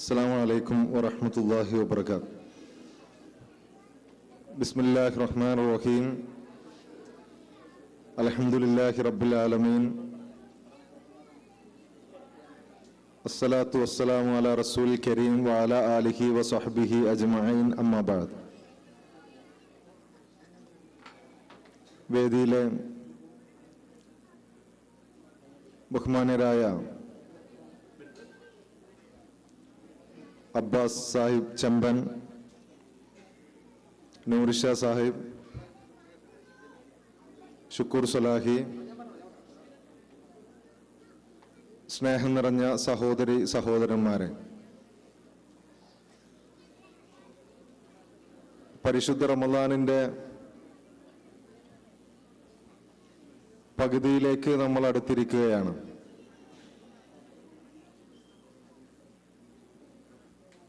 السلام عليكم ورحمة الله وبركاته بسم الله الرحمن الرحيم الحمد لله رب العالمين الصلاة والسلام على رسول الكريم وعلى آله وصحبه أجمعين أما بعد വേദിയിലെ ബഹുമാന്യരായ അബ്ബാസ് സാഹിബ് ചെമ്പൻ നൂറിഷ സാഹിബ് ഷുക്കൂർ സലാഹി സ്നേഹം നിറഞ്ഞ സഹോദരി സഹോദരന്മാരെ പരിശുദ്ധ റമദാനിന്റെ പകുതിയിലേക്ക് നമ്മൾ അടുത്തിരിക്കുകയാണ്.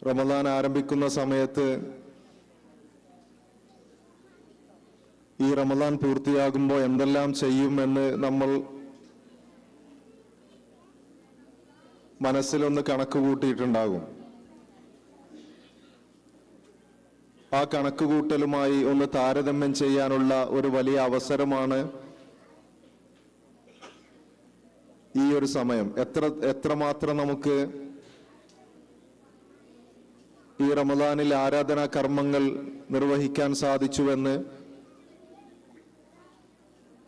റമദാൻ ആരംഭിക്കുന്ന സമയത്ത് ഈ റമദാൻ പൂർത്തിയാകുമ്പോൾ എന്തെല്ലാം ചെയ്യുമെന്ന് നമ്മൾ മനസ്സിലൊന്ന് കണക്ക് കൂട്ടിയിട്ടുണ്ടാകും. ആ കണക്കുകൂട്ടലുമായി ഒന്ന് താരതമ്യം ചെയ്യാനുള്ള ഒരു വലിയ അവസരമാണ് ഈ ഒരു സമയം. എത്ര എത്രമാത്രം നമുക്ക് റമദാനിൽ ആരാധനാ കർമ്മങ്ങൾ നിർവഹിക്കാൻ സാധിച്ചുവെന്ന്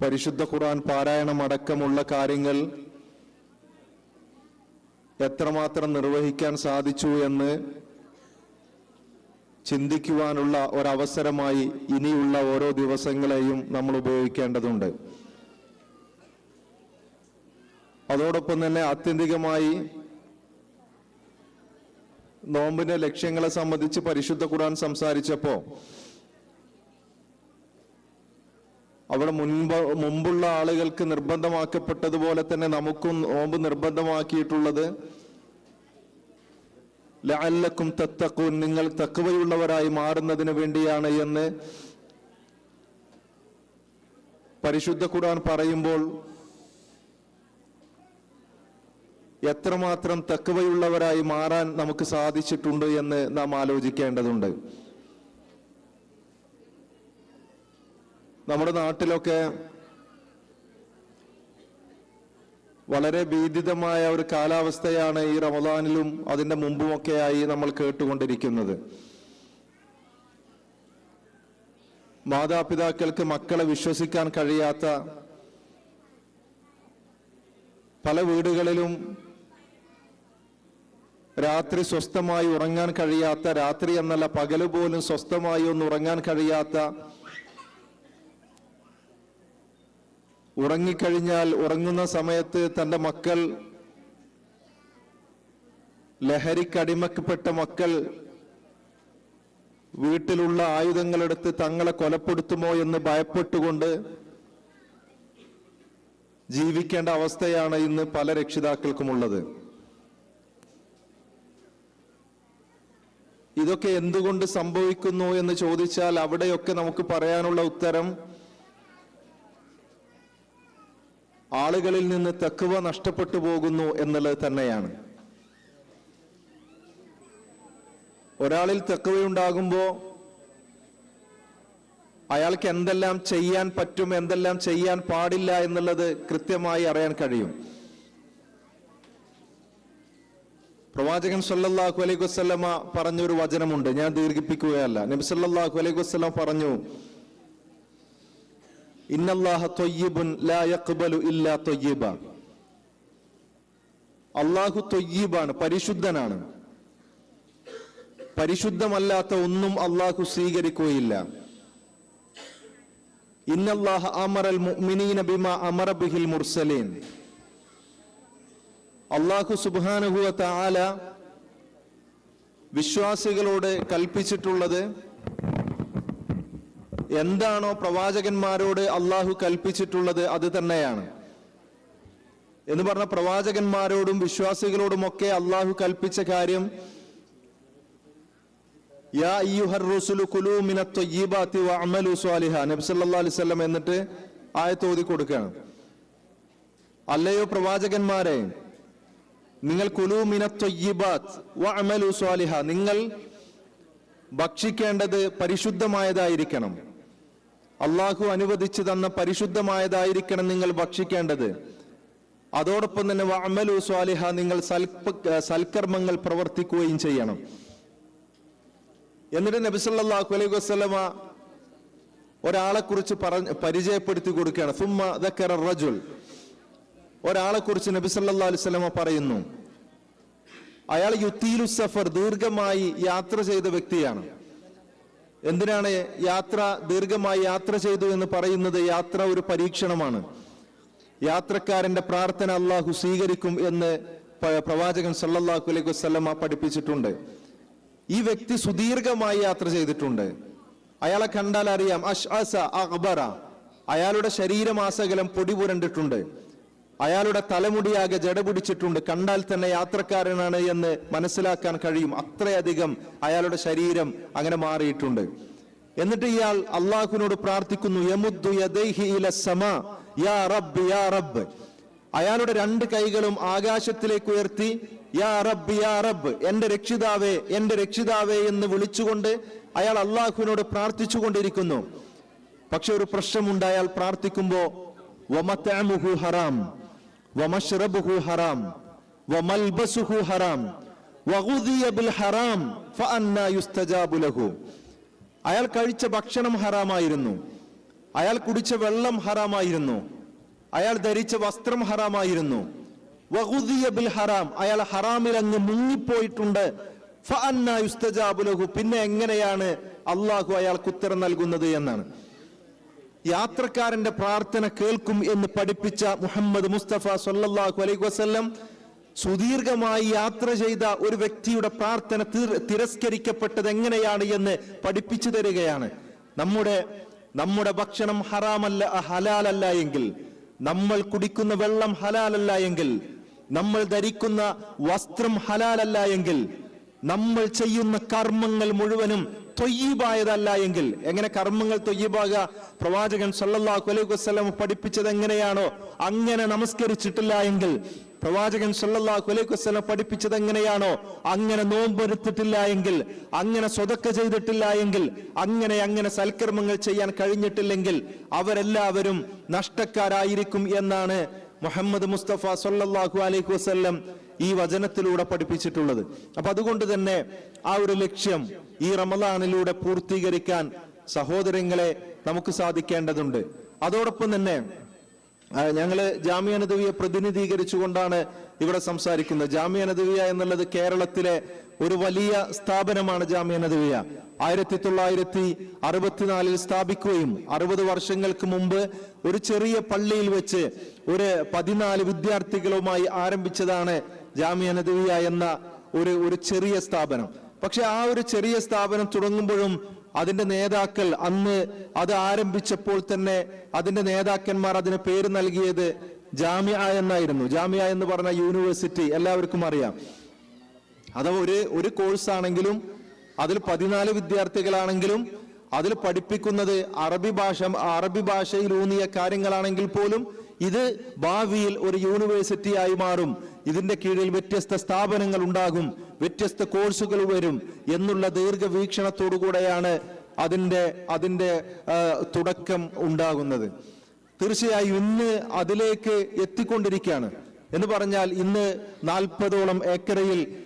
പരിശുദ്ധ ഖുർആൻ പാരായണം അടക്കമുള്ള കാര്യങ്ങൾ എത്രമാത്രം നിർവഹിക്കാൻ സാധിച്ചു എന്ന് ചിന്തിക്കുവാനുള്ള ഒരവസരമായി ഇനിയുള്ള ഓരോ ദിവസങ്ങളെയും നമ്മൾ ഉപയോഗിക്കേണ്ടതുണ്ട്. അതോടൊപ്പം തന്നെ ആത്യന്തികമായി നോമ്പിന്റെ ലക്ഷ്യങ്ങളെ സംബന്ധിച്ച് പരിശുദ്ധ ഖുർആൻ സംസാരിച്ചപ്പോ അവിടെ മുൻപ് മുമ്പുള്ള ആളുകൾക്ക് നിർബന്ധമാക്കപ്പെട്ടതുപോലെ തന്നെ നമുക്കും നോമ്പ് നിർബന്ധമാക്കിയിട്ടുള്ളത് ലഅല്ലക്കും തത്തക്കൂൻ നിങ്ങൾ തക്കവയുള്ളവരായി മാറുന്നതിന് വേണ്ടിയാണ് എന്ന് പരിശുദ്ധ ഖുർആൻ പറയുമ്പോൾ എത്രമാത്രം തക്കവയുള്ളവരായി മാറാൻ നമുക്ക് സാധിച്ചിട്ടുണ്ട് എന്ന് നാം ആലോചിക്കേണ്ടതുണ്ട്. നമ്മുടെ നാട്ടിലൊക്കെ വളരെ ഭീതിതമായ ഒരു കാലാവസ്ഥയാണ് ഈ റമദാനിലും അതിന്റെ മുമ്പുമൊക്കെയായി നമ്മൾ കേട്ടുകൊണ്ടിരിക്കുന്നത്. മാതാപിതാക്കൾക്ക് മക്കളെ വിശ്വസിക്കാൻ കഴിയാത്ത പല വീടുകളിലും രാത്രി സ്വസ്ഥമായി ഉറങ്ങാൻ കഴിയാത്ത രാത്രി എന്നല്ല പകൽ പോലും സ്വസ്ഥമായി ഒന്ന് ഉറങ്ങാൻ കഴിയാത്ത ഉറങ്ങിക്കഴിഞ്ഞാൽ ഉറങ്ങുന്ന സമയത്ത് തന്റെ മക്കൾ ലഹരിക്കടിമക്കപ്പെട്ട മക്കൾ വീട്ടിലുള്ള ആയുധങ്ങളെടുത്ത് തങ്ങളെ കൊലപ്പെടുത്തുമോ എന്ന് ഭയപ്പെട്ടുകൊണ്ട് ജീവിക്കേണ്ട അവസ്ഥയാണ് ഇന്ന് പല രക്ഷിതാക്കൾക്കുമുള്ളത്. ഇതൊക്കെ എന്തുകൊണ്ട് സംഭവിക്കുന്നു എന്ന് ചോദിച്ചാൽ അവിടെയൊക്കെ നമുക്ക് പറയാനുള്ള ഉത്തരം ആളുകളിൽ നിന്ന് തക്കുവ നഷ്ടപ്പെട്ടു പോകുന്നു എന്നുള്ളത് തന്നെയാണ്. ഒരാളിൽ തക്കുവയുണ്ടാകുമ്പോ അയാൾക്ക് എന്തെല്ലാം ചെയ്യാൻ പറ്റും എന്തെല്ലാം ചെയ്യാൻ പാടില്ല എന്നുള്ളത് കൃത്യമായി അറിയാൻ കഴിയും. പ്രവാചകൻ സല്ലല്ലാഹു അലൈഹി വസല്ലമ പറഞ്ഞൊരു വചനമുണ്ട്. ഞാൻ ദീർഘിപ്പിക്കുകയല്ല. നബി സല്ലല്ലാഹു അലൈഹി വസല്ലം പറഞ്ഞു ഇന്നല്ലാഹു ത്വയ്യിബുൻ ലാ യഖ്ബലു ഇല്ലാ ത്വയ്യിബ അല്ലാഹു ത്വയ്യിബാണ് പരിശുദ്ധനാണ്. പരിശുദ്ധമല്ലാത്ത ഒന്നും അല്ലാഹു സ്വീകരിക്കുകയില്ല. ഇന്നല്ലാഹു അമറൽ മുഅ്മിനീന ബിമാ അമറ ബിഹിൽ മുർസലീൻ. അള്ളാഹു സുബാനുഹുവ താല വിശ്വാസികളോട് കൽപ്പിച്ചിട്ടുള്ളത് എന്താണോ പ്രവാചകന്മാരോട് അള്ളാഹു കൽപ്പിച്ചിട്ടുള്ളത് അത് തന്നെയാണ്. എന്ന് പറഞ്ഞ പ്രവാചകന്മാരോടും വിശ്വാസികളോടുമൊക്കെ അള്ളാഹു കൽപ്പിച്ച കാര്യം യാ എന്നിട്ട് ആയത്തോതി കൊടുക്കുകയാണ്. അല്ലയോ പ്രവാചകന്മാരെ നിങ്ങൾ നിങ്ങൾ ഭക്ഷിക്കേണ്ടത് പരിശുദ്ധമായതായിരിക്കണം. അള്ളാഹു അനുവദിച്ചു തന്ന പരിശുദ്ധമായതായിരിക്കണം നിങ്ങൾ ഭക്ഷിക്കേണ്ടത്. അതോടൊപ്പം തന്നെ വഅമലു സ്വാലിഹ നിങ്ങൾ സൽക്കർമ്മങ്ങൾ പ്രവർത്തിക്കുകയും ചെയ്യണം. എന്നിട്ട് നബിസല്ലാഹു അലൈഹി വസ്ലമ ഒരാളെ കുറിച്ച് പറഞ്ഞ് പരിചയപ്പെടുത്തി കൊടുക്കുകയാണ്. സുമ്മ ദക്കറ റജുൽ. ഒരാളെ കുറിച്ച് നബി സല്ലല്ലാഹു അലൈഹി വസല്ലമ പറയുന്നു. അയാൾ യുത്തിയിലു സഫർ ദീർഘമായി യാത്ര ചെയ്ത വ്യക്തിയാണ്. എന്തിനാണ് യാത്ര ദീർഘമായി യാത്ര ചെയ്തു എന്ന് പറയുന്നത്? യാത്ര ഒരു പരീക്ഷണമാണ്. യാത്രക്കാരന്റെ പ്രാർത്ഥന അള്ളാഹു സ്വീകരിക്കും എന്ന് പ്രവാചകൻ സല്ലല്ലാഹു അലൈഹി വസ്ലമ പഠിപ്പിച്ചിട്ടുണ്ട്. ഈ വ്യക്തി സുദീർഘമായി യാത്ര ചെയ്തിട്ടുണ്ട്. അയാളെ കണ്ടാൽ അറിയാം അഷ് അസ അക്ബറ അയാളുടെ ശരീരമാസകലം പൊടി പുരണ്ടിട്ടുണ്ട്. അയാളുടെ തലമുടിയാകെ ജട പിടിച്ചിട്ടുണ്ട്. കണ്ടാൽ തന്നെ യാത്രക്കാരനാണ് എന്ന് മനസ്സിലാക്കാൻ കഴിയും. അത്രയധികം അയാളുടെ ശരീരം അങ്ങനെ മാറിയിട്ടുണ്ട്. എന്നിട്ട് ഇയാൾ അള്ളാഹുവിനോട് പ്രാർത്ഥിക്കുന്നു യമുദ്ദു യദൈഹി യാ യാ റബ്ബ്. അയാളുടെ രണ്ട് കൈകളും ആകാശത്തിലേക്ക് ഉയർത്തി യാ റബ്ബ് യാ റബ്ബ് എന്റെ രക്ഷിതാവേ എന്റെ രക്ഷിതാവേ എന്ന് വിളിച്ചുകൊണ്ട് അയാൾ അള്ളാഹുവിനോട് പ്രാർത്ഥിച്ചു കൊണ്ടിരിക്കുന്നു പക്ഷെ ഒരു പ്രശ്നമുണ്ട് അയാൾ പ്രാർത്ഥിക്കുമ്പോ ഹറാം. വമശ്റബുഹു ഹറാം വമൽബസുഹു ഹറാം വഗുദിയ ബിൽ ഹറാം ഫഅന്നാ യുസ്തജാബു ലഹു അയാൾ കഴിച്ച ഭക്ഷണം ഹറാമായിരുന്നു. അയാൾ കുടിച്ച വെള്ളം ഹറാമായിരുന്നു. അയാൾ ധരിച്ച വസ്ത്രം ഹറാമായിരുന്നു. വഗുദിയ ബിൽ ഹറാം അയാൾ ഹറാമിൽ അങ്ങ് മുങ്ങിപ്പോയിട്ടുണ്ട്. ഫഅന്നാ യുസ്തജാബു ലഹു പിന്നെ എങ്ങനെയാണ് അള്ളാഹു അയാൾക്ക് ഉത്തരം നൽകുന്നത് എന്നാണ്. യാത്രക്കാരന്റെ പ്രാർത്ഥന കേൾക്കും എന്ന് പഠിപ്പിച്ച മുഹമ്മദ് മുസ്തഫ സല്ലല്ലാഹു അലൈഹി വസ്ല്ലം സുദീർഘമായി യാത്ര ചെയ്ത ഒരു വ്യക്തിയുടെ പ്രാർത്ഥന തിര- തിരസ്കരിക്കപ്പെട്ടത് എങ്ങനെയാണ് എന്ന് പഠിപ്പിച്ചു തരികയാണ്. നമ്മുടെ നമ്മുടെ ഭക്ഷണം ഹറാമല്ല ഹലാലല്ല എങ്കിൽ നമ്മൾ കുടിക്കുന്ന വെള്ളം ഹലാലല്ല എങ്കിൽ നമ്മൾ ധരിക്കുന്ന വസ്ത്രം ഹലാലല്ല എങ്കിൽ നമ്മൾ ചെയ്യുന്ന കർമ്മങ്ങൾ മുഴുവനും തൊയ്യീബായതല്ല എങ്കിൽ എങ്ങനെ കർമ്മങ്ങൾ തൊയ്യീബാക പ്രവാചകൻ സല്ലല്ലാഹു അലൈഹി വസല്ലം പഠിപ്പിച്ചത് എങ്ങനെയാണോ അങ്ങനെ നമസ്കരിച്ചിട്ടില്ല എങ്കിൽ പ്രവാചകൻ സല്ലല്ലാഹു അലൈഹി വസല്ലം പഠിപ്പിച്ചത് എങ്ങനെയാണോ അങ്ങനെ നോമ്പെടുത്തിട്ടില്ല എങ്കിൽ അങ്ങനെ സ്വതക്ക ചെയ്തിട്ടില്ല എങ്കിൽ അങ്ങനെ അങ്ങനെ സൽക്കർമ്മങ്ങൾ ചെയ്യാൻ കഴിഞ്ഞിട്ടില്ലെങ്കിൽ അവരെല്ലാവരും നഷ്ടക്കാരായിരിക്കും എന്നാണ് മുഹമ്മദ് മുസ്തഫ സല്ലല്ലാഹു അലൈഹി വസല്ലം ഈ വചനത്തിലൂടെ പഠിപ്പിച്ചിട്ടുള്ളത്. അപ്പൊ അതുകൊണ്ട് തന്നെ ആ ഒരു ലക്ഷ്യം ഈ റമദാനിലൂടെ പൂർത്തീകരിക്കാൻ സഹോദരങ്ങളെ നമുക്ക് സാധിക്കേണ്ടതുണ്ട്. അതോടൊപ്പം തന്നെ ഞങ്ങൾ ജാമ്യ നദവിയെ പ്രതിനിധീകരിച്ചുകൊണ്ടാണ് ഇവിടെ സംസാരിക്കുന്നത്. ജാമ്യ നദവിയ എന്നുള്ളത് കേരളത്തിലെ ഒരു വലിയ സ്ഥാപനമാണ് ജാമ്യ നദവിയ ആയിരത്തി തൊള്ളായിരത്തി അറുപത്തിനാലിൽ സ്ഥാപിക്കുകയും അറുപത് വർഷങ്ങൾക്ക് മുമ്പ് ഒരു ചെറിയ പള്ളിയിൽ വെച്ച് ഒരു പതിനാല് വിദ്യാർത്ഥികളുമായി ആരംഭിച്ചതാണ് ജാമ്യ നദവിയ എന്ന ഒരു ഒരു ചെറിയ സ്ഥാപനം. പക്ഷെ ആ ഒരു ചെറിയ സ്ഥാപനം തുടങ്ങുമ്പോഴും അതിന്റെ നേതാക്കൾ അന്ന് അത് ആരംഭിച്ചപ്പോൾ തന്നെ അതിന്റെ നേതാക്കന്മാർ അതിന് പേര് നൽകിയത് ജാമ്യ എന്നായിരുന്നു. ജാമ്യ എന്ന് പറഞ്ഞ യൂണിവേഴ്സിറ്റി എല്ലാവർക്കും അറിയാം. അഥവാ ഒരു ഒരു കോഴ്സ് ആണെങ്കിലും അതിൽ പതിനാല് വിദ്യാർത്ഥികളാണെങ്കിലും അതിൽ പഠിപ്പിക്കുന്നത് അറബി ഭാഷ അറബി ഭാഷയിൽ ഊന്നിയ കാര്യങ്ങളാണെങ്കിൽ പോലും ഇത് ഭാവിയിൽ ഒരു യൂണിവേഴ്സിറ്റി ആയി മാറും. ഇതിന്റെ കീഴിൽ വ്യത്യസ്ത സ്ഥാപനങ്ങൾ ഉണ്ടാകും വ്യത്യസ്ത കോഴ്സുകൾ വരും എന്നുള്ള ദീർഘവീക്ഷണത്തോടു കൂടെയാണ് അതിന്റെ അതിന്റെ തുടക്കം ഉണ്ടാകുന്നത്. തീർച്ചയായും ഇന്ന് അതിലേക്ക് എത്തിക്കൊണ്ടിരിക്കുകയാണ്. എന്ന് പറഞ്ഞാൽ ഇന്ന് നാൽപ്പതോളം ഏക്കറയിൽ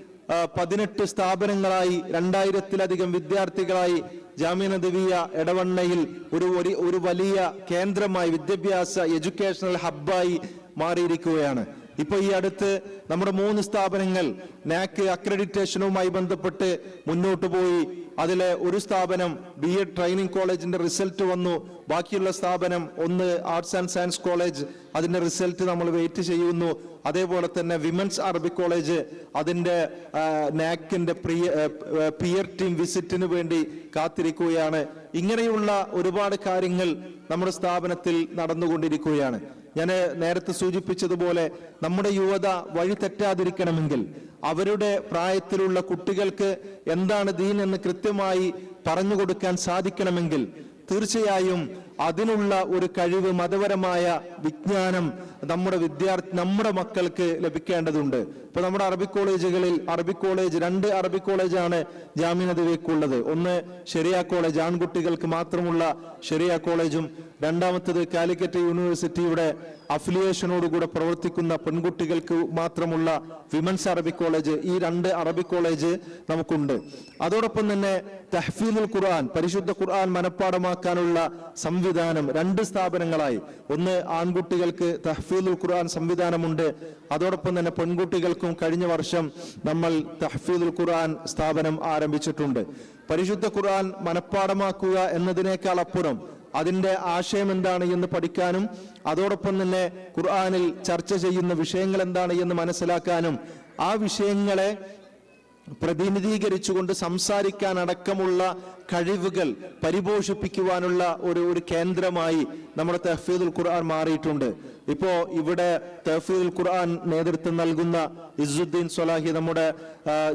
പതിനെട്ട് സ്ഥാപനങ്ങളായി രണ്ടായിരത്തിലധികം വിദ്യാർത്ഥികളായി ജാമ്യ നദവിയ എടവണ്ണയിൽ ഒരു- ഒരു വലിയ കേന്ദ്രമായി വിദ്യാഭ്യാസ എഡ്യൂക്കേഷണൽ ഹബ്ബായി മാറിയിരിക്കുകയാണ്. ഇപ്പൊ ഈ അടുത്ത് നമ്മുടെ മൂന്ന് സ്ഥാപനങ്ങൾ നാക്ക് അക്രഡിറ്റേഷനുമായി ബന്ധപ്പെട്ട് മുന്നോട്ട് പോയി. അതിലെ ഒരു സ്ഥാപനം ബി എഡ് ട്രെയിനിങ് കോളേജിന്റെ റിസൾട്ട് വന്നു. ബാക്കിയുള്ള സ്ഥാപനം ഒന്ന് ആർട്സ് ആൻഡ് സയൻസ് കോളേജ് അതിന്റെ റിസൾട്ട് നമ്മൾ വെയിറ്റ് ചെയ്യുന്നു. അതേപോലെ തന്നെ വിമൻസ് അറബിക് കോളേജ് അതിന്റെ നാക്കിന്റെ പ്രിയ പിയർ ടീം വിസിറ്റിന് വേണ്ടി കാത്തിരിക്കുകയാണ്. ഇങ്ങനെയുള്ള ഒരുപാട് കാര്യങ്ങൾ നമ്മുടെ സ്ഥാപനത്തിൽ നടന്നുകൊണ്ടിരിക്കുകയാണ്. ഞാൻ നേരത്തെ സൂചിപ്പിച്ചതുപോലെ നമ്മുടെ യുവത വഴിതെറ്റാതിരിക്കണമെങ്കിൽ അവരുടെ പ്രായത്തിലുള്ള കുട്ടികൾക്ക് എന്താണ് ദീൻ എന്ന് കൃത്യമായി പറഞ്ഞു കൊടുക്കാൻ സാധിക്കണമെങ്കിൽ തീർച്ചയായും അതിനുള്ള ഒരു കഴിവ് മതപരമായ വിജ്ഞാനം നമ്മുടെ വിദ്യാർത്ഥി നമ്മുടെ മക്കൾക്ക് ലഭിക്കേണ്ടതുണ്ട്. ഇപ്പൊ നമ്മുടെ അറബി കോളേജുകളിൽ അറബി കോളേജ് രണ്ട് അറബി കോളേജാണ് ജാമ്യനദിവേക്കുള്ളത് ഒന്ന് ഷെറിയ കോളേജ് ആൺകുട്ടികൾക്ക് മാത്രമുള്ള ഷെറിയ കോളേജും രണ്ടാമത്തത് കാലിക്കറ്റ് യൂണിവേഴ്സിറ്റിയുടെ അഫിലിയേഷനോടുകൂടെ പ്രവർത്തിക്കുന്ന പെൺകുട്ടികൾക്ക് മാത്രമുള്ള വിമൻസ് അറബി കോളേജ് ഈ രണ്ട് അറബി കോളേജ് നമുക്കുണ്ട്. അതോടൊപ്പം തന്നെ തഹ്ഫീദുൽ ഖുർആൻ പരിശുദ്ധ ഖുർആൻ മനഃപ്പാടമാക്കാനുള്ള സംവിധാനം രണ്ട് സ്ഥാപനങ്ങളായി. ഒന്ന് ആൺകുട്ടികൾക്ക് തഹ്ഫീദുൽ ഖുർആൻ സംവിധാനമുണ്ട്. അതോടൊപ്പം തന്നെ പെൺകുട്ടികൾക്കും കഴിഞ്ഞ വർഷം നമ്മൾ തഹ്ഫീദുൽ ഖുർആൻ സ്ഥാപനം ആരംഭിച്ചിട്ടുണ്ട്. പരിശുദ്ധ ഖുർആൻ മനഃപ്പാടമാക്കുക എന്നതിനേക്കാൾ അപ്പുറം അതിന്റെ ആശയം എന്താണ് എന്ന് പഠിക്കാനും അതോടൊപ്പം തന്നെ ഖുർആനിൽ ചർച്ച ചെയ്യുന്ന വിഷയങ്ങൾ എന്താണ് എന്ന് മനസ്സിലാക്കാനും ആ വിഷയങ്ങളെ പ്രതിനിധീകരിച്ചുകൊണ്ട് സംസാരിക്കാൻ അടക്കമുള്ള കഴിവുകൾ പരിപോഷിപ്പിക്കുവാനുള്ള ഒരു ഒരു കേന്ദ്രമായി നമ്മുടെ തഹ്ഫീദുൽ ഖുർആൻ മാറിയിട്ടുണ്ട്. ഇപ്പോ ഇവിടെ തഹ്ഫീദുൽ ഖുർആൻ നേതൃത്വം നൽകുന്ന ഇസുദ്ദീൻ സൊലാഹി നമ്മുടെ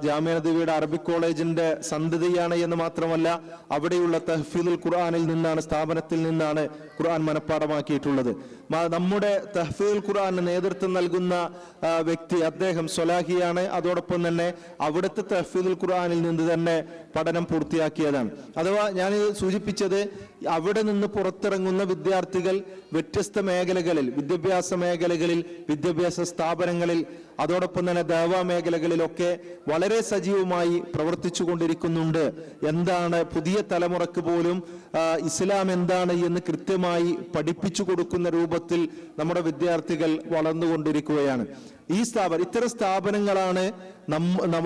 ജാമ്യ നദിയുടെ അറബിക് കോളേജിന്റെ സന്തതിയാണ് എന്ന് മാത്രമല്ല അവിടെയുള്ള തഹ്ഫീദുൽ ഖുർആനിൽ നിന്നാണ് സ്ഥാപനത്തിൽ നിന്നാണ് ഖുർആൻ മനഃപ്പാടമാക്കിയിട്ടുള്ളത് നമ്മുടെ തഹ്ഫീദുൽ ഖുർആന് നേതൃത്വം നൽകുന്ന വ്യക്തി അദ്ദേഹം സൊലാഹിയാണ് അതോടൊപ്പം തന്നെ അവിടുത്തെ തഹ്ഫീദുൽ ഖുർആനിൽ നിന്ന് തന്നെ പഠനം പൂർത്തിയാക്കിയതാണ്. അഥവാ ഞാൻ സൂചിപ്പിച്ചത് അവിടെ നിന്ന് പുറത്തിറങ്ങുന്ന വിദ്യാർത്ഥികൾ വ്യത്യസ്ത മേഖലകളിൽ വിദ്യാഭ്യാസ മേഖലകളിൽ വിദ്യാഭ്യാസ സ്ഥാപനങ്ങളിൽ അതോടൊപ്പം തന്നെ ദേവാ മേഖലകളിലൊക്കെ വളരെ സജീവമായി പ്രവർത്തിച്ചു കൊണ്ടിരിക്കുന്നുണ്ട് എന്താണ് പുതിയ തലമുറയ്ക്ക് പോലും ഇസ്ലാം എന്താണ് എന്ന് കൃത്യമായി പഠിപ്പിച്ചു കൊടുക്കുന്ന രൂപത്തിൽ നമ്മുടെ വിദ്യാർത്ഥികൾ വളർന്നുകൊണ്ടിരിക്കുകയാണ്. ഈ സ്ഥാപനം ഇത്തരം സ്ഥാപനങ്ങളാണ്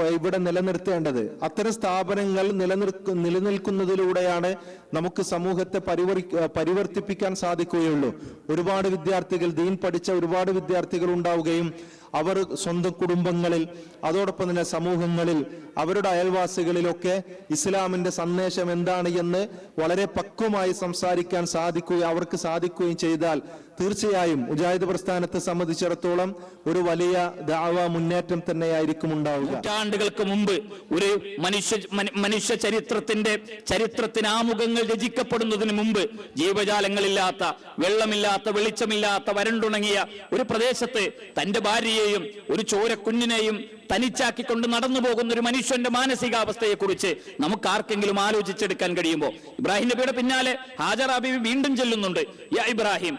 ഇവിടെ നിലനിർത്തേണ്ടത്. അത്തരം സ്ഥാപനങ്ങൾ നിലനിർക്ക നിലനിൽക്കുന്നതിലൂടെയാണ് നമുക്ക് സമൂഹത്തെ പരിവറി പരിവർത്തിപ്പിക്കാൻ സാധിക്കുകയുള്ളൂ. ഒരുപാട് വിദ്യാർത്ഥികൾ ദീൻ പഠിച്ച ഒരുപാട് വിദ്യാർത്ഥികൾ ഉണ്ടാവുകയും അവർ സ്വന്തം കുടുംബങ്ങളിൽ അതോടൊപ്പം തന്നെ സമൂഹങ്ങളിൽ അവരുടെ അയൽവാസികളിലൊക്കെ ഇസ്ലാമിന്റെ സന്ദേശം എന്താണ് എന്ന് വളരെ പക്വമായി സംസാരിക്കാൻ സാധിക്കുകയും അവർക്ക് സാധിക്കുകയും ചെയ്താൽ തീർച്ചയായും മുജാഹിദ് പ്രസ്ഥാനത്തെ സംബന്ധിച്ചിടത്തോളം ഒരു വലിയ ദാവ മുന്നേറ്റം തന്നെയായിരിക്കും നൂറ്റാണ്ടുകൾക്ക് മുമ്പ് ഒരു മനുഷ്യ മന- മനുഷ്യ ചരിത്രത്തിന്റെ ചരിത്രത്തിന് ആമുഖങ്ങൾ രചിക്കപ്പെടുന്നതിന് മുമ്പ് ജീവജാലങ്ങളില്ലാത്ത വെള്ളമില്ലാത്ത വെളിച്ചമില്ലാത്ത വരണ്ടുണങ്ങിയ ഒരു പ്രദേശത്ത് തന്റെ ഭാര്യയെയും ഒരു ചോരക്കുഞ്ഞിനെയും തനിച്ചാക്കിക്കൊണ്ട് നടന്നു പോകുന്ന ഒരു മനുഷ്യന്റെ മാനസികാവസ്ഥയെ കുറിച്ച് നമുക്ക് ആർക്കെങ്കിലും ആലോചിച്ചെടുക്കാൻ കഴിയുമ്പോൾ ഇബ്രാഹിം നബിയുടെ പിന്നാലെ ഹാജർ ബീവി വീണ്ടും ചെല്ലുന്നുണ്ട്. യാ ഇബ്രാഹിം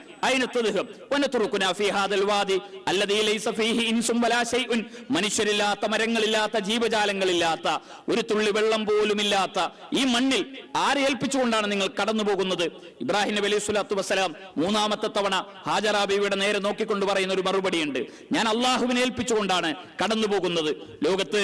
മനുഷ്യരില്ലാത്ത മരങ്ങളില്ലാത്ത ജീവജാലങ്ങളില്ലാത്ത ഒരു തുള്ളി വെള്ളം പോലും ഇല്ലാത്ത ഈ മണ്ണിൽ ആരെ ഏൽപ്പിച്ചുകൊണ്ടാണ് നിങ്ങൾ കടന്നു പോകുന്നത്? ഇബ്രാഹിം നബി അലൈഹി സ്വലാത്തു വസ്സലാം മൂന്നാമത്തെ തവണ ഹാജറാബിയുടെ നേരെ നോക്കിക്കൊണ്ട് പറയുന്ന ഒരു മറുപടിയുണ്ട്. ഞാൻ അള്ളാഹുവിനെ ഏൽപ്പിച്ചുകൊണ്ടാണ് കടന്നു പോകുന്നത്. ലോകത്ത്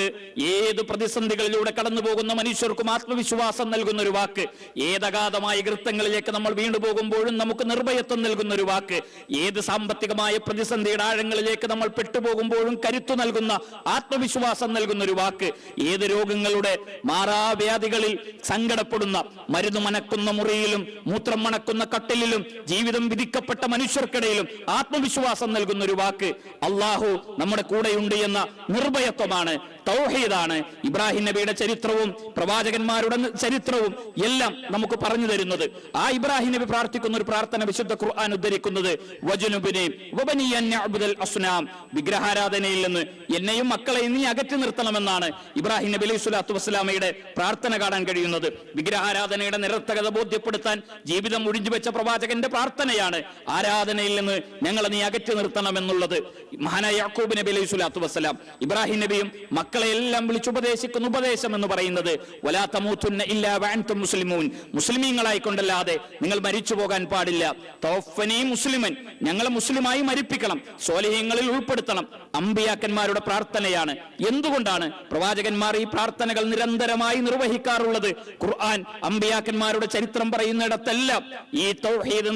ഏത് പ്രതിസന്ധികളിലൂടെ കടന്നു പോകുന്ന മനുഷ്യർക്കും ആത്മവിശ്വാസം നൽകുന്ന ഒരു വാക്ക് ഏതഗാധമായ കൃത്യങ്ങളിലേക്ക് നമ്മൾ വീണ്ടു പോകുമ്പോഴും നമുക്ക് നിർഭയത്വം നൽകുന്ന ഒരു വാക്ക് ഏത് സാമ്പത്തികമായ പ്രതിസന്ധിയുടെ ആഴങ്ങളിലേക്ക് നമ്മൾ പെട്ടുപോകുമ്പോഴും കരുത്തു നൽകുന്ന ആത്മവിശ്വാസം നൽകുന്ന ഒരു വാക്ക് ഏത് രോഗങ്ങളുടെ മാറാവ്യാധികളിൽ സങ്കടപ്പെടുന്ന മരുന്ന് മണക്കുന്ന മുറിയിലും മൂത്രം മണക്കുന്ന കട്ടിലിലും ജീവിതം വിധിക്കപ്പെട്ട മനുഷ്യർക്കിടയിലും ആത്മവിശ്വാസം നൽകുന്ന ഒരു വാക്ക് അള്ളാഹു നമ്മുടെ കൂടെയുണ്ട് എന്ന നിർഭയത്വമാണ് തൗഹീദാണ്. ഇബ്രാഹിം നബിയുടെ ചരിത്രവും പ്രവാചകന്മാരുടെ ചരിത്രവും എല്ലാം നമുക്ക് പറഞ്ഞു തരുന്നത്. ആ ഇബ്രാഹിം നബി പ്രാർത്ഥിക്കുന്ന ഒരു പ്രാർത്ഥന വിശുദ്ധ ഖുർആൻ ഉദ്ധരിക്കുന്നത് അസ്നാം. വിഗ്രഹാരാധനയിൽ നിന്ന് എന്നെയും മക്കളെയും നീ അകറ്റി നിർത്തണമെന്നാണ് ഇബ്രാഹിം നബി അലൈഹി സ്വലാത്തു വസ്സലാമയുടെ പ്രാർത്ഥന കാണാൻ കഴിയുന്നത്. വിഗ്രഹാരാധനയുടെ നിരർത്ഥകത ബോധ്യപ്പെടുത്താൻ ജീവിതം ഒഴിഞ്ഞു വെച്ച പ്രവാചകന്റെ പ്രാർത്ഥനയാണ് ആരാധനയിൽ നിന്ന് ഞങ്ങളെ നീ അകറ്റി നിർത്തണമെന്നുള്ളത്. മഹാനായ യാക്കൂബ് നബി അലൈഹി സ്വലാത്തു വസ്സലാം. ഇബ്രാഹിം നബിയും മക്കളെ എല്ലാം വിളിച്ചുപദേശിക്കുന്ന ഉപദേശം എന്ന് പറയുന്നത് വലാ മൂത്തുന്ന ഇല്ലാ വാൻതും മുസ്ലിമൂൻ. മുസ്ലിമീങ്ങളായിക്കൊണ്ടല്ലാതെ നിങ്ങൾ മരിച്ചു പോകാൻ പാടില്ല. തോഫനെയും മുസ്ലിമൻ. ഞങ്ങളെ മുസ്ലിമായി മരിപ്പിക്കണം. സോലഹ്യങ്ങളിൽ ഉൾപ്പെടുത്തണം. അമ്പിയാക്കന്മാരുടെ പ്രാർത്ഥനയാണ്. എന്തുകൊണ്ടാണ് പ്രവാചകന്മാർ ഈ പ്രാർത്ഥനകൾ നിരന്തരമായി നിർവഹിക്കാറുള്ളത്? ഖുർആൻ അമ്പിയാക്കന്മാരുടെ ചരിത്രം പറയുന്നിടത്തെല്ലാം ഈ തൗഹീദ്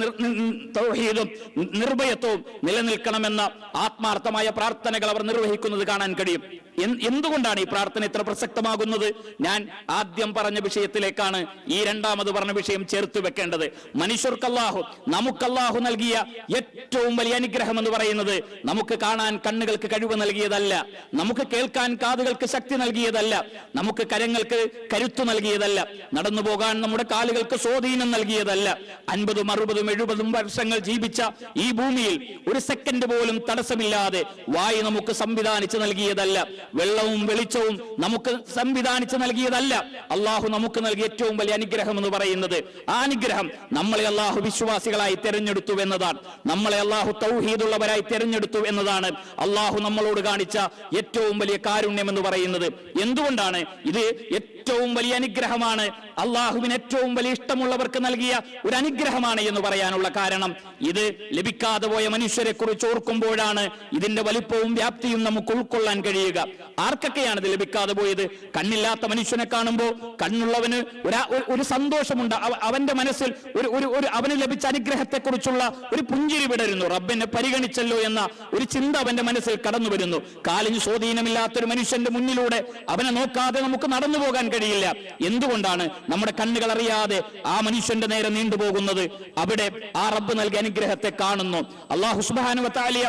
നിർഭയത്വവും നിലനിൽക്കണമെന്ന ആത്മാർത്ഥമായ പ്രാർത്ഥനകൾ അവർ നിർവഹിക്കുന്നത് കാണാൻ കഴിയും. എന്തുകൊണ്ടാണ് ഈ പ്രാർത്ഥന ഇത്ര പ്രസക്തമാകുന്നത്? ഞാൻ ആദ്യം പറഞ്ഞ വിഷയത്തിലേക്കാണ് ഈ രണ്ടാമത് പറഞ്ഞ വിഷയം ചേർത്ത് വെക്കേണ്ടത്. മനുഷ്യർക്കല്ലാഹു നമുക്കല്ലാഹു നൽകിയ ഏറ്റവും വലിയ അനുഗ്രഹം എന്ന് പറയുന്നത് നമുക്ക് കാണാൻ കണ്ണുകൾക്ക് കഴിവ് നൽകിയതല്ല നമുക്ക് കേൾക്കാൻ കാതുകൾക്ക് ശക്തി നൽകിയതല്ല നമുക്ക് കരങ്ങൾക്ക് കരുത്തു നൽകിയതല്ല നടന്നു പോകാൻ നമ്മുടെ കാലുകൾക്ക് സ്വാധീനം നൽകിയതല്ല അൻപതും അറുപതും എഴുപതും വർഷങ്ങൾ ജീവിച്ച ഈ ഭൂമിയിൽ ഒരു സെക്കൻഡ് പോലും തടസ്സമില്ലാതെ വായു നമുക്ക് സംവിധാനിച്ച് നൽകിയതല്ല വെള്ളവും വെളിച്ചവും നമുക്ക് സംവിധാനിച്ച് നൽകിയതല്ല. അള്ളാഹു നമുക്ക് നൽകിയ ഏറ്റവും വലിയ അനുഗ്രഹം എന്ന് പറയുന്നത് ആ അനുഗ്രഹം നമ്മളെ അള്ളാഹു വിശ്വാസികളായി തെരഞ്ഞെടുത്തു എന്നതാണ്. നമ്മളെ അള്ളാഹു തൗഹീദുള്ളവരായി തെരഞ്ഞെടുത്തു എന്നതാണ് അള്ളാഹു നമ്മളോട് കാണിച്ച ഏറ്റവും വലിയ കാരുണ്യം എന്ന് പറയുന്നത്. എന്തുകൊണ്ടാണ് ഇത് ഏറ്റവും വലിയ അനുഗ്രഹമാണ് അള്ളാഹുവിന് ഏറ്റവും വലിയ ഇഷ്ടമുള്ളവർക്ക് നൽകിയ ഒരു അനുഗ്രഹമാണ് എന്ന് പറയാനുള്ള കാരണം. ഇത് ലഭിക്കാതെ പോയ മനുഷ്യരെ കുറിച്ച് ഓർക്കുമ്പോഴാണ് ഇതിന്റെ വലിപ്പവും വ്യാപ്തിയും നമുക്ക് ഉൾക്കൊള്ളാൻ കഴിയുക. ആർക്കൊക്കെയാണ് ഇത് ലഭിക്കാതെ പോയത്? കണ്ണില്ലാത്ത മനുഷ്യനെ കാണുമ്പോൾ കണ്ണുള്ളവന് ഒരു- സന്തോഷമുണ്ട്. അവന്റെ മനസ്സിൽ ഒരു ഒരു ഒരു അവന് ലഭിച്ച അനുഗ്രഹത്തെ കുറിച്ചുള്ള ഒരു പുഞ്ചിരി വിടരുന്നു. റബ്ബിനെ പരിഗണിച്ചല്ലോ എന്ന ഒരു ചിന്ത അവന്റെ മനസ്സിൽ കടന്നു വരുന്നു കാലിന് സ്വാധീനമില്ലാത്ത ഒരു മനുഷ്യന്റെ മുന്നിലൂടെ അവനെ നോക്കാതെ നമുക്ക് നടന്നു പോകാൻ കഴിയില്ല. എന്തുകൊണ്ടാണ് നമ്മുടെ കണ്ണുകൾ അറിയാതെ ആ മനുഷ്യന്റെ നേരെ നീണ്ടുപോകുന്നത്? അവിടെ ആ റബ്ബ് നൽകിയ അനുഗ്രഹത്തെ കാണുന്നു. അള്ളാഹു സുബാനുവത്താലിയ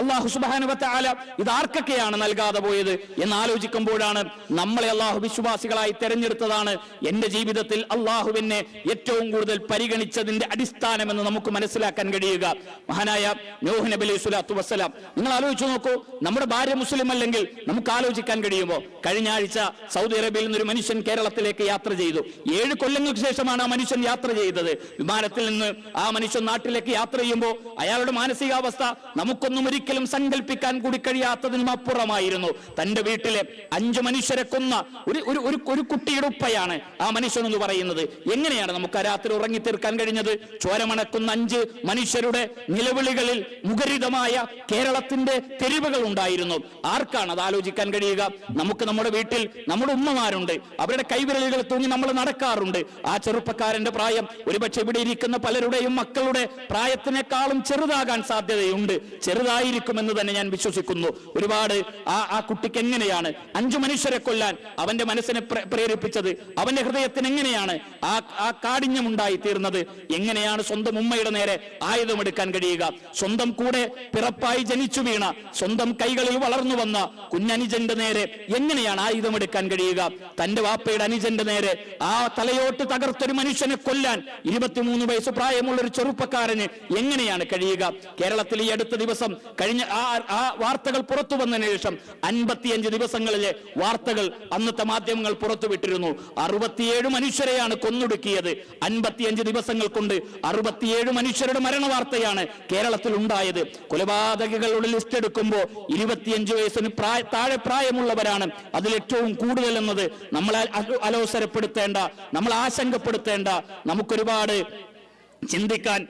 അള്ളാഹു സുബാനുവത്താല ഇത് ആർക്കൊക്കെയാണ് നൽകാതെ പോയത്? എന്ന് ആലോചിക്കുമ്പോഴാണ് നമ്മളെ അള്ളാഹു വിശ്വാസികളായി തെരഞ്ഞെടുത്തതാണ് എന്റെ ജീവിതത്തിൽ അള്ളാഹുവിനെ ഏറ്റവും കൂടുതൽ പരിഗണിച്ചതിന്റെ അടിസ്ഥാനമെന്ന് നമുക്ക് മനസ്സിലാക്കാൻ കഴിയുക. മഹാനായ നോഹ് നബി അലൈഹി സ്വലാത്തു വസ്സലാം നിങ്ങൾ ആലോചിച്ചു നോക്കൂ. നമ്മുടെ ഭാര്യ മുസ്ലിം അല്ലെങ്കിൽ നമുക്ക് ആലോചിക്കാൻ കഴിയുമോ? കഴിഞ്ഞ ആഴ്ച സൗദി അറേബ്യയിൽ നിന്ന് ഒരു മനുഷ്യൻ കേരളത്തിലേക്ക് യാത്ര ചെയ്തു. ഏഴ് കൊല്ലങ്ങൾക്ക് ശേഷമാണ് ആ മനുഷ്യൻ യാത്ര ചെയ്തത്. വിമാനത്തിൽ നിന്ന് ആ മനുഷ്യൻ നാട്ടിലേക്ക് യാത്ര ചെയ്യുമ്പോൾ അയാളുടെ മാനസികാവസ്ഥ നമുക്കൊന്നും ഒരിക്കലും സങ്കല്പിക്കാൻ കൂടി കഴിയാത്തതിനും അപ്പുറമായിരുന്നു. തന്റെ വീട്ടിലെ അഞ്ച് മനുഷ്യരെ കൊന്ന ഒരു ഒരു ഒരു കുട്ടിയുടെ ഉപ്പയാണ് ആ മനുഷ്യൻ എന്ന് പറയുന്നത്. എങ്ങനെയാണ് നമുക്ക് ആ രാത്രി ഉറങ്ങി തീർക്കാൻ കഴിഞ്ഞത്? ചോരമണക്കുന്ന അഞ്ച് മനുഷ്യരുടെ നിലവിളികളിൽ മുഖരിതമായ കേരളത്തിന്റെ തെരുവുകൾ ഉണ്ടായിരുന്നു. ആർക്കാണ് അത് ആലോചിക്കാൻ കഴിയുക? നമുക്ക് നമ്മുടെ വീട്ടിൽ നമ്മുടെ ഉമ്മമാരുണ്ട്. അവരുടെ കൈവിരലുകൾ തൂങ്ങി നമ്മൾ നടക്കാറുണ്ട്. ആ ചെറുപ്പക്കാരന്റെ പ്രായം ഒരുപക്ഷെ ഇവിടെ ഇരിക്കുന്ന പലരുടെയും മക്കളുടെ പ്രായത്തിനേക്കാളും ചെറുതാകാൻ സാധ്യതയുണ്ട്. ചെറുതായിരിക്കുമെന്ന് തന്നെ ഞാൻ വിശ്വസിക്കുന്നു. ഒരുപാട് ആ ആ കുട്ടിക്ക് എങ്ങനെയാണ്? അഞ്ചു മനുഷ്യരെ കൊല്ലാൻ അവന്റെ മനസ്സിനെ പ്രേരിപ്പിച്ചത് അവന്റെ ഹൃദയത്തിന് എങ്ങനെയാണ് ആ ആ കാഠിന്യമുണ്ടായി തീർന്നത്? എങ്ങനെയാണ് സ്വന്തം ഉമ്മയുടെ നേരെ ആയുധമെടുക്കാൻ കഴിയുക? സ്വന്തം കൂടെ പിറപ്പായി ജനിച്ചു വീണ സ്വന്തം കൈകളിൽ വളർന്നു വന്ന കുഞ്ഞനുജന്റെ നേരെ എങ്ങനെയാണ് ആയുധമെടുക്കാൻ കഴിയുക? തന്റെ വാപ്പയുടെ അനുജന്റെ നേരെ ആ തലയോട്ട് തകർത്തൊരു മനുഷ്യനെ കൊല്ലാൻ ഇരുപത്തിമൂന്ന് വയസ്സ് പ്രായമുള്ള ഒരു ചെറുപ്പക്കാരന് എങ്ങനെയാണ് കഴിയുക? കേരളത്തിൽ ഈ അടുത്ത ദിവസം കഴിഞ്ഞ ആ ആ വാർത്തകൾ പുറത്തു വന്നതിന് ശേഷം അൻപത്തിയഞ്ച് ദിവസങ്ങളിലെ വാർത്തകൾ അന്നത്തെ മാധ്യമങ്ങൾ പുറത്തുവിട്ടിരുന്നു. അറുപത്തിയേഴ് മനുഷ്യരെയാണ് കൊന്നൊടുക്കിയത്. അൻപത്തിയഞ്ച് ദിവസങ്ങൾ കൊണ്ട് അറുപത്തിയേഴ് മനുഷ്യരുടെ മരണ വാർത്തയാണ് കേരളത്തിൽ ഉണ്ടായത് കൊലപാതകളുടെ ലിസ്റ്റ് എടുക്കുമ്പോൾ ഇരുപത്തിയഞ്ച് വയസ്സിന് പ്രായ താഴെ പ്രായമുള്ളവരാണ് അതിൽ ഏറ്റവും കൂടുതൽ നമ്മളെ അലോസരപ്പെടുത്തേണ്ട നമ്മൾ ആശങ്കപ്പെടുത്തേണ്ട നമുക്കൊരുപാട് ചിന്തിക്കാൻ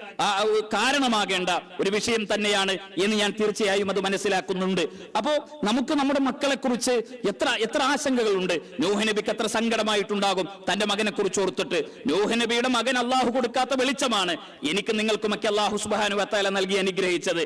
കാരണമാകേണ്ട ഒരു വിഷയം തന്നെയാണ് എന്ന് ഞാൻ തീർച്ചയായും അത് മനസ്സിലാക്കുന്നുണ്ട്. അപ്പോ നമുക്ക് നമ്മുടെ മക്കളെ കുറിച്ച് എത്ര എത്ര ആശങ്കകളുണ്ട്? നോഹനബിക്ക് എത്ര സങ്കടമായിട്ടുണ്ടാകും? തന്റെ മകനെ കുറിച്ച് ഓർത്തിട്ട്. നോഹനബിയുടെ മകൻ അള്ളാഹു കൊടുക്കാത്ത വെളിച്ചമാണ്. എനിക്ക് നിങ്ങൾക്കുമൊക്കെ അള്ളാഹു സുബാനു വത്താല നൽകി അനുഗ്രഹിച്ചത്.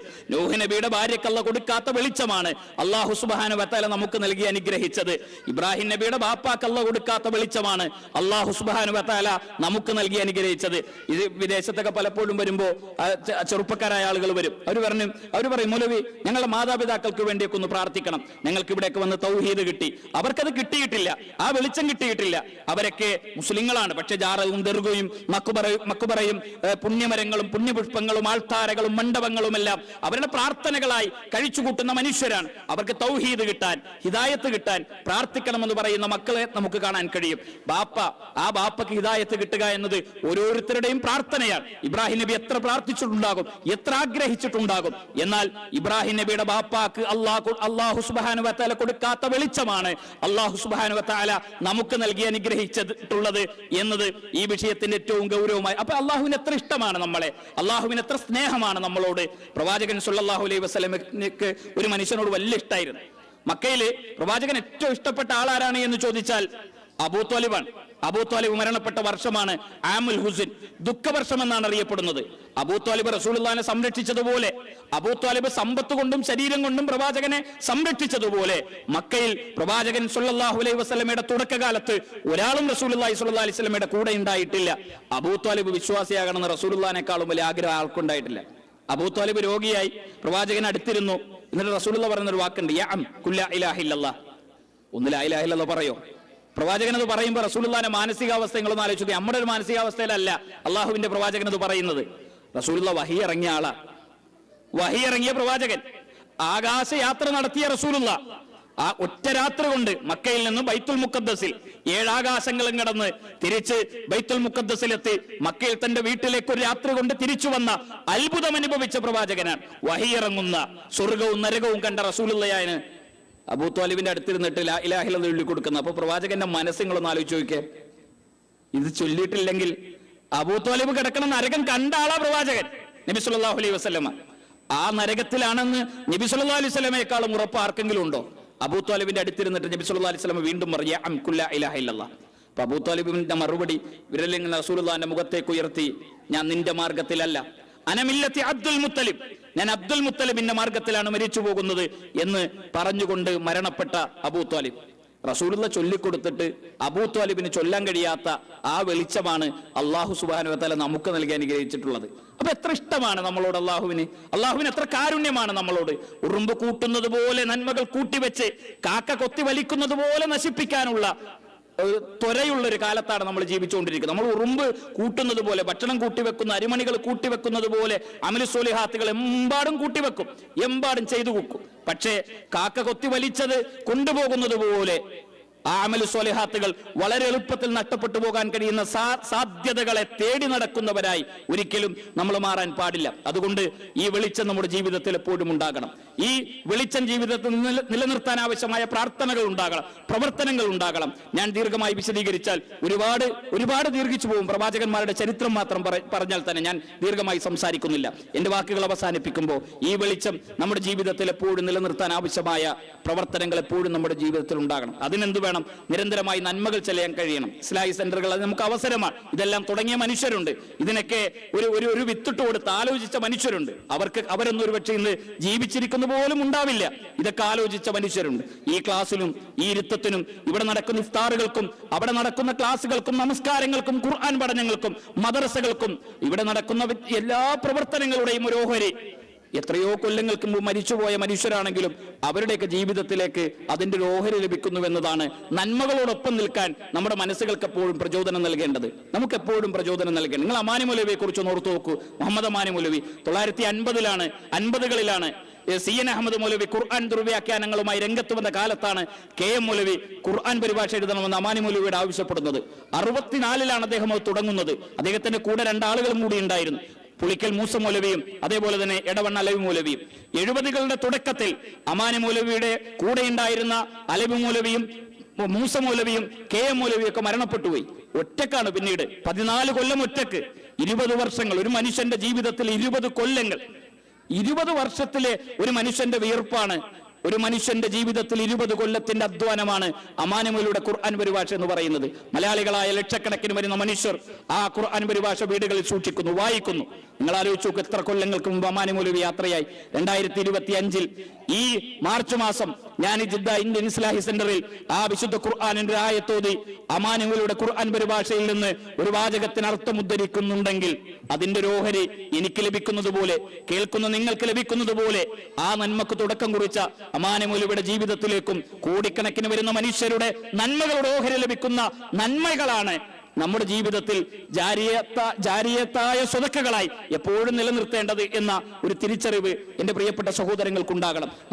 നബിയുടെ ഭാര്യയ്ക്ക് അള്ള കൊടുക്കാത്ത വെളിച്ചമാണ്. അള്ളാഹു സുബാനു വത്താല നമുക്ക് നൽകി അനുഗ്രഹിച്ചത്. ഇബ്രാഹിം നബിയുടെ ബാപ്പാക്കല്ല കൊടുക്കാത്ത വെളിച്ചമാണ്. അള്ളാഹു സുബാനു വത്താല നമുക്ക് നൽകി അനുഗ്രഹിച്ചത്. ഇത് വിദേശത്തൊക്കെ പലപ്പോഴും വരുമ്പോ ആ ചെറുപ്പക്കാരായ ആളുകൾ വരും. അവർ പറഞ്ഞു അവർ പറയും മൗലവി ഞങ്ങളുടെ മാതാപിതാക്കൾക്ക് വേണ്ടിയൊക്കെ ഒന്ന് പ്രാർത്ഥിക്കണം. ഞങ്ങൾക്ക് ഇവിടെയൊക്കെ വന്ന് തൗഹീദ് കിട്ടി. അവർക്കത് കിട്ടിയിട്ടില്ല. ആ വെളിച്ചം കിട്ടിയിട്ടില്ല. അവരൊക്കെ മുസ്ലിങ്ങളാണ്. പക്ഷെ ജാറവും ദീർഘയും മക്കുപറയും മക്കുപറയും പുണ്യമരങ്ങളും പുണ്യപുഷ്പങ്ങളും ആൾത്താരകളും മണ്ഡപങ്ങളും എല്ലാം അവരുടെ പ്രാർത്ഥനകളായി കഴിച്ചുകൂട്ടുന്ന മനുഷ്യരാണ്. അവർക്ക് തൗഹീദ് കിട്ടാൻ ഹിദായത്ത് കിട്ടാൻ പ്രാർത്ഥിക്കണമെന്ന് പറയുന്ന മക്കളെ നമുക്ക് കാണാൻ കഴിയും. ബാപ്പ ആ ബാപ്പക്ക് ഹിദായത്ത് കിട്ടുക എന്നത് ഓരോരുത്തരുടെയും പ്രാർത്ഥനയാണ്. ഇബ്രാഹിം നബി എത്ര പ്രാർത്ഥിച്ചിട്ടുണ്ടാകും? എത്ര ആഗ്രഹിച്ചിട്ടുണ്ടാകും? എന്നാൽ ഇബ്രാഹിം നബിയുടെ ബാപ്പാക്ക് അള്ളാഹു അള്ളാഹു സുബാനു വത്താല കൊടുക്കാത്ത വെളിച്ചമാണ് അള്ളാഹു സുബാനു വത്താല നമുക്ക് നൽകി അനുഗ്രഹിച്ചിട്ടുള്ളത് എന്നത് ഈ വിഷയത്തിന്റെ ഏറ്റവും ഗൗരവമായി. അപ്പൊ അള്ളാഹുവിന് എത്ര ഇഷ്ടമാണ് നമ്മളെ? അള്ളാഹുവിന് എത്ര സ്നേഹമാണ് നമ്മളോട്? പ്രവാചകൻ സുല്ലാഹു അലൈഹി വസ്ലമക്ക് ഒരു മനുഷ്യനോട് വലിയ ഇഷ്ടമായിരുന്നു മക്കയിൽ പ്രവാചകൻ ഏറ്റവും ഇഷ്ടപ്പെട്ട ആളാരാണ് എന്ന് ചോദിച്ചാൽ അബൂ ത്വാലിബാണ്. അബൂ ത്വാലിബ് മരണപ്പെട്ട വർഷമാണ് ആമുൽ ഹുസിൻ ദുഃഖവർഷം എന്നാണ് അറിയപ്പെടുന്നത്. അബൂത്വാലിബ് ത്വാലിബ് റസൂലുള്ളാഹിനെ സംരക്ഷിച്ചതുപോലെ അബൂത്വാലിബ് സമ്പത്ത് കൊണ്ടും ശരീരം കൊണ്ടും പ്രവാചകനെ സംരക്ഷിച്ചതുപോലെ മക്കയിൽ പ്രവാചകൻ സുല്ലാഹു അലൈഹി വസ്ലമയുടെ തുടക്കകാലത്ത് ഒരാളും റസൂലുള്ളാഹി സ്വല്ലല്ലാഹി അലൈഹി വസല്ലമയുടെ കൂടെ ഉണ്ടായിട്ടില്ല. അബൂ ത്വാലിബ് വിശ്വാസിയാകണമെന്ന് റസൂലുള്ളാഹിനെക്കാളും വലിയ ആഗ്രഹം ആൾക്കുണ്ടായിട്ടില്ല. അബൂത്വാലിബ് രോഗിയായി പ്രവാചകൻ അടുത്തിരുന്നു. എന്നിട്ട് റസൂലുള്ള പറയുന്ന ഒരു വാക്കുണ്ട് യാ പറയോ? പ്രവാചകൻ അത് പറയുമ്പോൾ റസൂലുള്ളാന്റെ മാനസികാവസ്ഥ നിങ്ങളൊന്ന് ആലോചിക്കുക നമ്മുടെ ഒരു മാനസികാവസ്ഥയിലല്ല അള്ളാഹുവിന്റെ പ്രവാചകൻ അത് പറയുന്നത്. റസൂലുള്ള വഹി ഇറങ്ങിയ ആളാ. വഹി ഇറങ്ങിയ പ്രവാചകൻ. ആകാശയാത്ര നടത്തിയ റസൂലുള്ള. ആ ഒറ്റ രാത്രി കൊണ്ട് മക്കയിൽ നിന്ന് ബൈത്തുൽ മുക്കദ്ദസിൽ ഏഴാകാശങ്ങളും കടന്ന് തിരിച്ച് ബൈത്തുൽ മുക്കദ്ദസിലെത്തി മക്കയിൽ തന്റെ വീട്ടിലേക്ക് ഒരു രാത്രി കൊണ്ട് തിരിച്ചു വന്ന അത്ഭുതം അനുഭവിച്ച പ്രവാചകനാണ് വഹിയിറങ്ങുന്ന സ്വർഗവും നരകവും കണ്ട റസൂലുള്ളയായന് അബൂ ത്വാലിബിന്റെ അടുത്തിരുന്നിട്ട് ലാ ഇലാഹിൽ എന്ന് എഴുതി കൊടുക്കുന്ന അപ്പൊ പ്രവാചകന്റെ മനസ്സിങ്ങളൊന്ന് ആലോചിച്ച് നോക്കിയേ. ഇത് ചൊല്ലിയിട്ടില്ലെങ്കിൽ അബൂ ത്വാലിബ് കിടക്കണം നരകം കണ്ട ആളാ പ്രവാചകൻ നബി സല്ലല്ലാഹു അലൈഹി വസല്ലമ. ആ നരകത്തിലാണെന്ന് നബി സല്ലല്ലാഹു അലൈഹി വസല്ലമയെക്കാളും ഉറപ്പ് ആർക്കെങ്കിലും ഉണ്ടോ? അബൂ ത്വാലിബിന്റെ അടുത്തിരുന്നിട്ട് നബി സല്ലല്ലാഹു അലൈഹി വസല്ലമ വീണ്ടും പറഞ്ഞു അംകുല്ല ഇലാഹ ഇല്ലല്ലാ അപ്പൊ അബൂ ത്വാലിബിന്റെ മറുപടി വിരലിങ്ങനെ റസൂലുള്ളാന്റെ മുഖത്തേക്ക് ഉയർത്തി ഞാൻ നിന്റെ മാർഗത്തിലല്ല അനമില്ലത്തി അബ്ദുൽ മുത്തലിബ്. ഞാൻ അബ്ദുൽ മുത്തലിബിന്റെ മാർഗത്തിലാണ് മരിച്ചു പോകുന്നത് എന്ന് പറഞ്ഞുകൊണ്ട് മരണപ്പെട്ട അബൂ ത്വാലിബ്. റസൂലുള്ള ചൊല്ലിക്കൊടുത്തിട്ട് അബൂ ത്വാലിബിന് ചൊല്ലാൻ കഴിയാത്ത ആ വെളിച്ചമാണ് അള്ളാഹു സുബാനു തല നമുക്ക് നൽകി അനുഗ്രഹിച്ചിട്ടുള്ളത്. അപ്പൊ എത്ര ഇഷ്ടമാണ് നമ്മളോട് അള്ളാഹുവിന് അള്ളാഹുവിന് എത്ര കാരുണ്യമാണ് നമ്മളോട്? ഉറുമ്പ് കൂട്ടുന്നത് പോലെ നന്മകൾ കൂട്ടിവെച്ച് കാക്ക കൊത്തി വലിക്കുന്നത് പോലെ നശിപ്പിക്കാനുള്ള ഒരു ത്വരയുള്ള ഒരു കാലത്താണ് നമ്മൾ ജീവിച്ചുകൊണ്ടിരിക്കുന്നത്. നമ്മൾ ഉറുമ്പ് കൂട്ടുന്നത് പോലെ ഭക്ഷണം കൂട്ടിവെക്കുന്ന അരിമണികൾ കൂട്ടിവെക്കുന്നത് പോലെ അമലുസോലിഹാത്തുകൾ എമ്പാടും കൂട്ടിവെക്കും എമ്പാടും ചെയ്തു കൊക്കും. പക്ഷേ കാക്ക കൊത്തി വലിച്ചത് കൊണ്ടുപോകുന്നത് പോലെ ആ അമലു വളരെ എളുപ്പത്തിൽ നഷ്ടപ്പെട്ടു പോകാൻ കഴിയുന്ന സാധ്യതകളെ തേടി നടക്കുന്നവരായി ഒരിക്കലും നമ്മൾ മാറാൻ പാടില്ല. അതുകൊണ്ട് ഈ വെളിച്ചം നമ്മുടെ ജീവിതത്തിൽ എപ്പോഴും ഉണ്ടാകണം. ഈ വെളിച്ചം ജീവിതത്തിൽ നിലനിർത്താൻ ആവശ്യമായ പ്രാർത്ഥനകൾ ഉണ്ടാകണം പ്രവർത്തനങ്ങൾ ഉണ്ടാകണം. ഞാൻ ദീർഘമായി വിശദീകരിച്ചാൽ ഒരുപാട് ഒരുപാട് ദീർഘിച്ചു പോകും. പ്രവാചകന്മാരുടെ ചരിത്രം മാത്രം പറഞ്ഞാൽ തന്നെ ഞാൻ ദീർഘമായി സംസാരിക്കുന്നില്ല. എന്റെ വാക്കുകൾ അവസാനിപ്പിക്കുമ്പോൾ ഈ വെളിച്ചം നമ്മുടെ ജീവിതത്തിൽ എപ്പോഴും നിലനിർത്താൻ ആവശ്യമായ പ്രവർത്തനങ്ങൾ എപ്പോഴും നമ്മുടെ ജീവിതത്തിൽ ഉണ്ടാകണം. അതിനെന്ത് വേണം നിരന്തരമായി നന്മകൾ ചെയ്യാൻ കഴിയണം. ഇസ്ലാഹി സെന്ററുകൾ അത് നമുക്ക് അവസരമാണ്. ഇതെല്ലാം തുടങ്ങിയ മനുഷ്യരുണ്ട്. ഇതിനൊക്കെ ഒരു ഒരു ഒരു വിത്തിട്ട് കൊടുത്ത് ആലോചിച്ച മനുഷ്യരുണ്ട്. അവർക്ക് അവരൊന്നും ഒരു പക്ഷേ ഇന്ന് ജീവിച്ചിരിക്കുന്ന പോലും ഉണ്ടാവില്ല. ഇതൊക്കെ ആലോചിച്ച മനുഷ്യരുണ്ട്. ഈ ക്ലാസ്സിലും ഈ ഇരുത്തത്തിനും ഇവിടെ നടക്കുന്ന ഇഫ്താറുകൾക്കും അവിടെ നടക്കുന്ന ക്ലാസ്സുകൾക്കും നമസ്കാരങ്ങൾക്കും ഖുർആൻ പഠനങ്ങൾക്കും മദ്രസകൾക്കും ഇവിടെ നടക്കുന്ന എല്ലാ പ്രവർത്തനങ്ങളുടെയും ഒരു ഓഹരി. എത്രയോ കൊല്ലങ്ങൾക്ക് മുമ്പ് മരിച്ചുപോയ മനുഷ്യരാണെങ്കിലും അവരുടെയൊക്കെ ജീവിതത്തിലേക്ക് അതിന്റെ ഒരു ഓഹരി ലഭിക്കുന്നുവെന്നതാണ് നന്മകളോടൊപ്പം നിൽക്കാൻ നമ്മുടെ മനസ്സുകൾക്ക് എപ്പോഴും പ്രചോദനം നൽകേണ്ടത്. നമുക്ക് എപ്പോഴും പ്രചോദനം നൽകേണ്ടത് നിങ്ങൾ അമാനി മൗലവിയെ കുറിച്ച് ഓർത്തു നോക്കൂ. മുഹമ്മദ് അമാനി മുലവി തൊള്ളായിരത്തി അൻപതിലാണ് അൻപതുകളിലാണ്. സി എൻ അഹമ്മദ് മൗലവി ഖുർആൻ ദുർവ്യാഖ്യാനങ്ങളുമായി രംഗത്ത് വന്ന കാലത്താണ് കെ എം മൗലവി ഖുർആൻ പരിഭാഷ എഴുതണമെന്ന് അമാനി മൗലവിയോട് ആവശ്യപ്പെടുന്നത്. അറുപത്തിനാലിലാണ് അദ്ദേഹം അത് തുടങ്ങുന്നത്. അദ്ദേഹത്തിന്റെ കൂടെ രണ്ടാളുകളും കൂടി ഉണ്ടായിരുന്നു. പുളിക്കൽ മൂസ മൗലവിയും അതേപോലെ തന്നെ എടവണ്ണ അലവി മൗലവിയും. എഴുപതുകളുടെ തുടക്കത്തിൽ അമാനി മൗലവിയുടെ കൂടെ ഉണ്ടായിരുന്ന അലവി മൗലവിയും മൂസ മൗലവിയും കെ എം മൗലവിയും ഒക്കെ മരണപ്പെട്ടുപോയി ഒറ്റക്കാണ് പിന്നീട്. പതിനാല് കൊല്ലം ഒറ്റയ്ക്ക്. ഇരുപത് വർഷങ്ങൾ. ഒരു മനുഷ്യന്റെ ജീവിതത്തിൽ ഇരുപത് കൊല്ലങ്ങൾ. ഇരുപത് വർഷത്തിലെ ഒരു മനുഷ്യന്റെ വിയർപ്പാണ് ഒരു മനുഷ്യന്റെ ജീവിതത്തിൽ ഇരുപത് കൊല്ലത്തിന്റെ അധ്വാനമാണ് അമാനുമലിയുടെ ഖുർആൻ പരിഭാഷ എന്ന് പറയുന്നത്. മലയാളികളായ ലക്ഷക്കണക്കിന് വരുന്ന മനുഷ്യർ ആ ഖുർആൻ പരിഭാഷ വീടുകളിൽ സൂക്ഷിക്കുന്നു വായിക്കുന്നു. നിങ്ങൾ ആലോചിച്ചു എത്ര കൊല്ലങ്ങൾക്ക് മുമ്പ് അമാനുമൂലവി യാത്രയായി. രണ്ടായിരത്തി ഇരുപത്തി അഞ്ചിൽ ഈ മാർച്ച് മാസം ഞാൻ ജിദ്ദ ഇന്ത്യൻ ഇസ്ലാഹി സെന്ററിൽ ആ വിശുദ്ധ ഖുർആാനിന്റെ ആയത്തോതി അമാനുങ്ങളുടെ ഖുർആൻ പരിഭാഷയിൽ നിന്ന് ഒരു വാചകത്തിന് അർത്ഥം ഉദ്ധരിക്കുന്നുണ്ടെങ്കിൽ അതിന്റെ ഓഹരി എനിക്ക് ലഭിക്കുന്നത് പോലെ കേൾക്കുന്ന നിങ്ങൾക്ക് ലഭിക്കുന്നത് പോലെ ആ നന്മക്ക് തുടക്കം കുറിച്ച അമാനുങ്ങളുടെ ജീവിതത്തിലേക്കും കോടിക്കണക്കിന് വരുന്ന മനുഷ്യരുടെ നന്മകളുടെ ഓഹരി ലഭിക്കുന്ന നന്മകളാണ് നമ്മുടെ ജീവിതത്തിൽ ജാരിയത്ത ജാരിയത്തായ സ്വതക്കുകളായി എപ്പോഴും നിലനിർത്തേണ്ടത് എന്ന ഒരു തിരിച്ചറിവ് എന്റെ പ്രിയപ്പെട്ട സഹോദരങ്ങൾക്കുണ്ടാകണം.